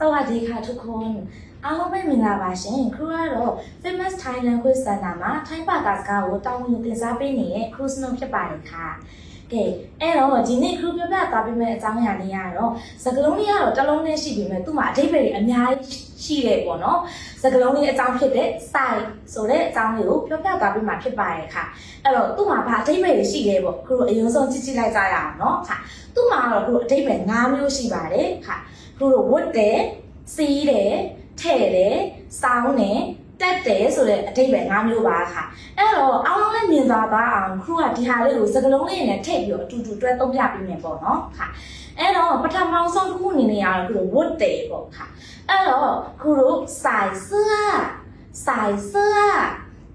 สวัสดีค่ะทุกคนအားလုံးပဲမင်္ဂလာပါရှင်ခရူကတော့ Famous Thailand Quiz Center မှာထိုင်းဘာသာစကားကိုတောင်းဝင်သင်ကြားပေးနေတဲ့ Cruise နှုတ်ဖြစ်ပါတယ်ค่ะကဲအဲ့တော့ဒီနေ့ခရူပြပြသွားပေးမယ့်အကြောင်းအရာလေးကတော့စကလုံးလေးကတော့တစ်လုံးနဲ့ရှိပြီမဲ့သူ့မှာအဓိပ္ပာယ်တွေအများကြီးရှိတယ်ပေါ့နော်စကလုံးလေးအကြောင်းဖြစ်တဲ့ site ဆိုတဲ့အကြောင်းလေးကိုပြောပြသွားပေးမှာဖြစ်ပါတယ်ค่ะအဲ့တော့သူ့မှာဘာအဓိပ္ပာယ်တွေရှိလဲပေါ့ခရူအရင်ဆုံးကြည့်ကြည့်လိုက်ကြရအောင်เนาะค่ะသူ့မှာကတော့ခရူအဓိပ္ပာယ်၅မျိုးရှိပါတယ်ค่ะ ခရူတို့ဝတ်တယ်စီးတယ်ထဲ့တယ်စောင်းတယ်တက်တယ်ဆိုတဲ့အဓိပ္ပာယ်၅မျိုးပါค่ะအဲ့တော့အားလုံးလည်းမြင်သွားပါအောင်ခရူကဒီဟာလေးကိုစကလုံးလေးနဲ့ထည့်ပြီးတော့အတူတူတွဲသုံးပြပေးမယ်ပေါ့နော်ค่ะအဲ့တော့ပထမဆုံးခုအနေနဲ့ရတော့ခရူဝတ်တယ်ပေါ့ค่ะအဲ့တော့ခရူစိုက်စစိုက်စ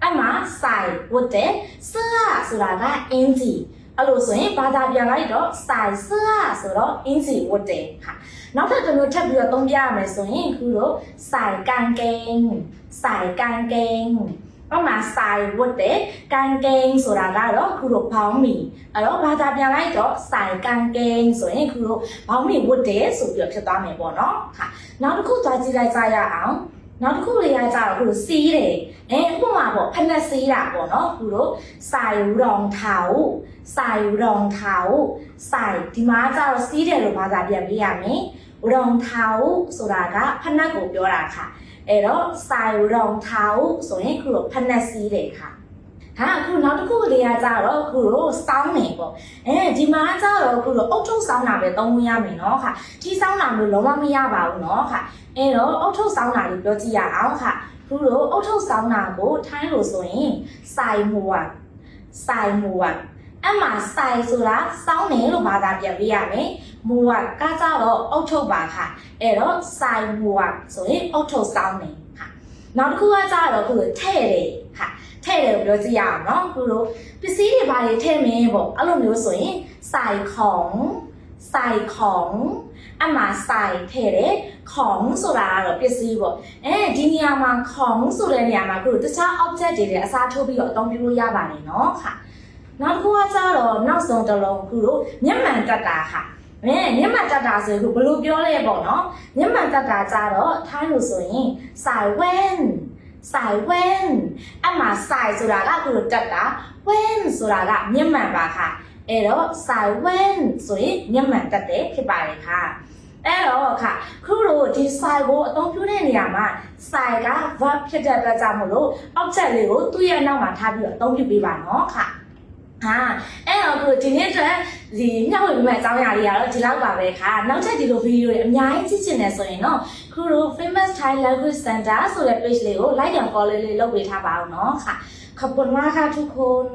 အမစိုက်ဝတ်တယ်စဆိုတာကအင်ဂျီ အဲ့လိုဆိုရင်ဘာသာပြန်လိုက်တော့စိုက်စဆိုတော့အင်ဂျီဝတ်တယ်ค่ะနောက်ထပ်တစ်မျိုးထပ်ပြီးတော့သုံးပြရမယ်ဆိုရင်ခုတို့စိုက်ကန်ကိန်းစိုက်ကန်ကိန်းဘာမှစိုက်ဝတ်တယ်ကန်ကိန်းဆိုတာကတော့ခုတို့ဘောင်းမီအဲ့တော့ဘာသာပြန်လိုက်တော့စိုက်ကန်ကိန်းဆိုရင်ခုတို့ဘောင်းမီဝတ်တယ်ဆိုပြီးတော့ဖြစ်သွားမယ်ပေါ့နော်ဟာနောက်တစ်ခုသွားကြည့်လိုက်ကြရအောင် နောက်တစ်ခုလေးရကြတော့ခုတို့စီးတယ်အဲဥပမာပေါ့ဖက်နဲ့စီးတာပေါ့နော်ခုတို့စိုက်ရောင်ထောက်စိုက်ရောင်ထောက်စိုက်ဒီမှာကျတော့စီးတယ်လို့ဘာသာပြန်ပြရမယ် รองเท้าဆိုတာကဖနက်ကိုပြောတာค่ะအဲ့တော့ဆိုင်รองเท้าဆိုရင်ခုလိုဖနက်စီးတယ်ค่ะ ဟာအခုနောက်တစ်ခုလေးကကြတော့ခုလိုစောင်းနေပေါ့အဲဒီမှာကြတော့ခုလိုအုတ်ထုပ်စောင်းတာပဲသုံးလို့ရမယ်เนาะค่ะဒီစောင်းတာမျိုးလုံးဝမရပါဘူးเนาะค่ะအဲ့တော့အုတ်ထုပ်စောင်းတာလေးပြောကြည့်ရအောင်ค่ะခုလိုအုတ်ထုပ်စောင်းတာကိုထိုင်းလို့ဆိုရင်စိုင်မွာစိုင်မွာအမှစိုင်ဆိုတာစောင်းတယ်လို့ဘာသာပြန်ပြရမယ် မူဝကကြတော့အုတ်ထုတ်ပါค่ะအဲ့တော့စိုင်မူဝဆိုရင်အုတ်ထုတ်စောင်းနေค่ะနောက်တစ်ခုကကြတော့ခုလိုထဲ့တယ်ค่ะ ထဲ့တယ်ကိုပြောကြည့်ရအောင်เนาะခုလိုပစ္စည်းတွေဘာတွေထဲ့မင်းပေါ့အဲ့လိုမျိုးဆိုရင်စိုင်ของစိုင်ของအမှစိုင်ထဲ့တယ်ของဆိုတာကတော့ပစ္စည်းပေါ့အဲဒီနေရာမှာของဆိုတဲ့နေရာမှာခုလိုတခြား object တွေလည်းအစားထိုးပြီးတော့အသုံးပြုလို့ရပါတယ်เนาะค่ะနောက်တစ်ခုကကြတော့နောက်ဆုံးတစ်လုံးခုလိုမျက်မှန်တက်တာค่ะ မင်းမျက်မှန်တက်တာဆိုရင်ခုဘယ်လိုပြောလဲပေါ့နော်မျက်မှန်တက်တာကြတော့ထိုင်းလို့ဆိုရင်ဆိုင် စိုင် when အမှစိုင်ဆိုတာကအခုလိုတက်တာ when ဆိုတာကမျက်မှန်ပါခါအဲ့တော့စိုင် when ဆိုရင်မျက်မှန်တက်တယ်ဖြစ်ပါတယ်ခါအဲ့တော့ခါခုလိုဒီ site ကိုအသုံးပြုတဲ့နေရာမှာ site က verb ဖြစ်တဲ့အတွက်ကြောင့်မလို့ object လေးကိုသူ့ရဲ့အနောက်မှာထားပြီးတော့အသုံးပြုပေးပါနော်ခါဟာ တော့ခုဒီနေ့အတွက် ဒီမျှဝေပေးမယ့်အကြောင်းအရာတွေကတော့ဒီလောက်ပါပဲค่ะနောက်ထပ်ဒီလိုဗီဒီယိုတွေအများကြီးကြည့်ချင်တယ်ဆိုရင်တော့ခုလို Famous Thai Language Center ဆိုတဲ့ page လေးကို like and follow လေးလုပ်ပေးထားပါအောင်เนาะค่ะขอบคุณมากค่ะทุกคน